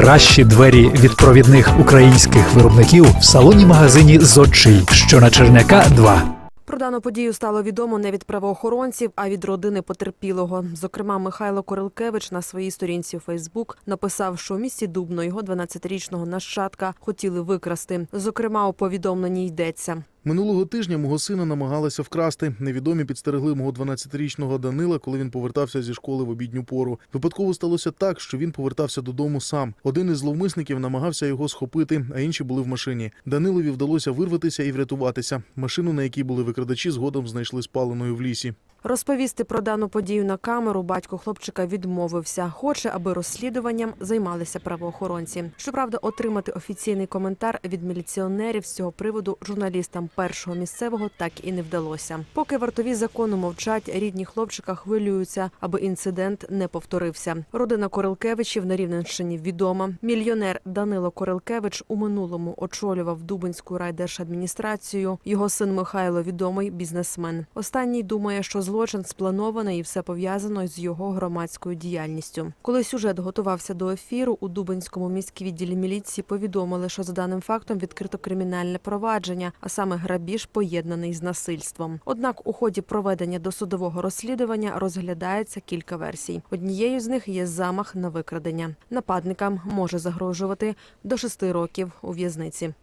Кращі двері від провідних українських виробників в салоні магазині Зодчий, що на Черняка 2. Про дану подію стало відомо не від правоохоронців, а від родини потерпілого. Зокрема, Михайло Корилкевич на своїй сторінці у Фейсбук написав, що у місті Дубно його 12-річного нащадка хотіли викрасти. Зокрема, у повідомленні йдеться. Минулого тижня мого сина намагалися вкрасти. Невідомі підстерегли мого 12-річного Данила, коли він повертався зі школи в обідню пору. Випадково сталося так, що він повертався додому сам. Один із зловмисників намагався його схопити, а інші були в машині. Данилові вдалося вирватися і врятуватися. Машину, на якій були викрадачі, згодом знайшли спаленою в лісі. Розповісти про дану подію на камеру батько хлопчика відмовився. Хоче, аби розслідуванням займалися правоохоронці. Щоправда, отримати офіційний коментар від міліціонерів з цього приводу журналістам першого місцевого так і не вдалося. Поки вартові закону мовчать, рідні хлопчика хвилюються, аби інцидент не повторився. Родина Корилкевичів на Рівненщині відома. Мільйонер Данило Корилкевич у минулому очолював Дубинську райдержадміністрацію. Його син Михайло відомий бізнесмен. Останній думає, що злочин спланований і все пов'язано з його громадською діяльністю. Коли сюжет готувався до ефіру, у Дубинському міськвідділі міліції повідомили, що за даним фактом відкрито кримінальне провадження, а саме грабіж поєднаний з насильством. Однак у ході проведення досудового розслідування розглядається кілька версій. Однією з них є замах на викрадення. Нападникам може загрожувати до шести років у в'язниці.